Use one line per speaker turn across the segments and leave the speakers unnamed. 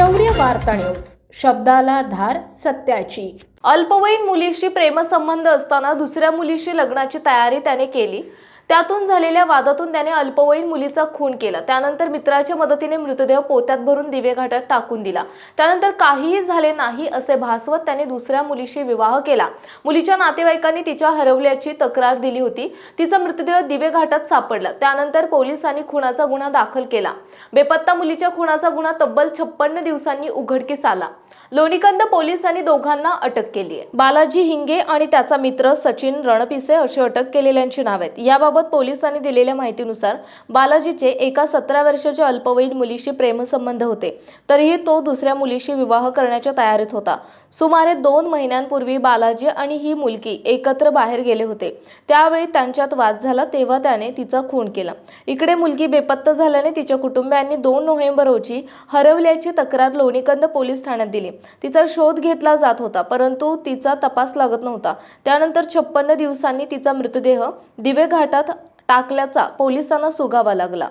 शौर्य वार्ता न्यूज. शब्दाला धार सत्याची. अल्पवयीन मुलीशी प्रेमसंबंध असताना दुसऱ्या मुलीशी लग्नाची तयारी त्याने केली. त्यातून झालेल्या वादातून त्याने अल्पवयीन मुलीचा खून केला. त्यानंतर मित्राच्या मदतीने मृतदेह पोत्यात भरून दिवे घाटात टाकून दिला. त्यानंतर काहीही झाले नाही असे भासवत त्याने दुसऱ्या मुलीशी विवाह केला. मुलीच्या नातेवाईकांनी तिच्या हरवल्याची तक्रार दिली होती. तिचा मृतदेह दिवे घाटात सापडला. त्यानंतर पोलिसांनी खुनाचा गुन्हा दाखल केला. बेपत्ता मुलीच्या खुनाचा गुन्हा तब्बल छप्पन्न दिवसांनी उघडकीस आला. लोणीकंद पोलिसांनी दोघांना अटक केली आहे. बालाजी हिंगे आणि त्याचा मित्र सचिन रणपिसे अशी अटक केलेल्यांची नाव आहेत. याबाबत पोलिसांनी दिलेल्या माहितीनुसार बालाजीचे एका सतरा वर्षाच्या अल्पवयीन मुलीशी प्रेमसंबंध होते. तरीही तो दुसऱ्या मुलीशी विवाह करण्याच्या तयारीत होता. सुमारे दोन महिन्यांपूर्वी बालाजी आणि ही मुलगी एकत्र बाहेर गेले होते. त्यावेळी त्यांच्यात वाद झाला तेव्हा त्याने तिचा खून केला. इकडे मुलगी बेपत्ता झाल्याने तिच्या कुटुंबियांनी दोन नोव्हेंबर रोजी हरवल्याची तक्रार लोणीकंद पोलीस ठाण्यात दिली. तिचा शोध घेतला जात होता परंतु तिचा तपास लागत नव्हता. त्यानंतर छप्पन्न दिवसांनी तिचा मृतदेह दिवे घाटात टाकल्याचा पोलिसांना सुगावा लागला.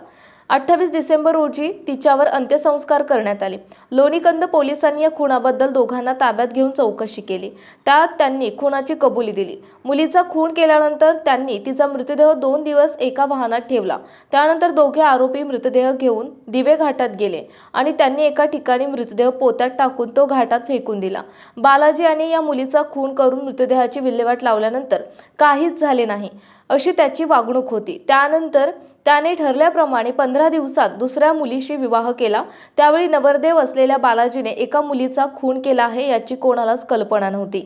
अठ्ठावीस डिसेंबर रोजी तिच्यावर अंत्यसंस्कार करण्यात आले. लोणीकंद पोलिसांनी या खुनाबद्दल दोघांना ताब्यात घेऊन चौकशी केली. त्यात त्यांनी खुनाची कबुली दिली. मुलीचा खून केल्यानंतर त्यांनी तिचा मृतदेह दोन दिवस एका वाहनात ठेवला. त्यानंतर दोघे आरोपी मृतदेह घेऊन दिवे घाटात गेले आणि त्यांनी एका ठिकाणी मृतदेह पोत्यात टाकून तो घाटात फेकून दिला. बालाजी यांनी या मुलीचा खून करून मृतदेहाची विल्हेवाट लावल्यानंतर काहीच झाले नाही. अशी त्याची वागणूक होती. त्यानंतर त्याने ठरल्याप्रमाणे पंधरा दिवसात दुसऱ्या मुलीशी विवाह केला. त्यावेळी नवरदेव असलेल्या बालाजीने एका मुलीचा खून केला आहे याची कोणालाच कल्पना नव्हती.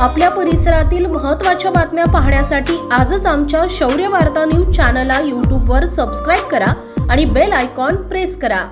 आपल्या परिसरातील महत्त्वाच्या बातम्या पाहण्यासाठी आजच आमच्या शौर्य वार्ता न्यूज चॅनलला यूट्यूबवर सबस्क्राईब करा आणि बेल आयकॉन प्रेस करा.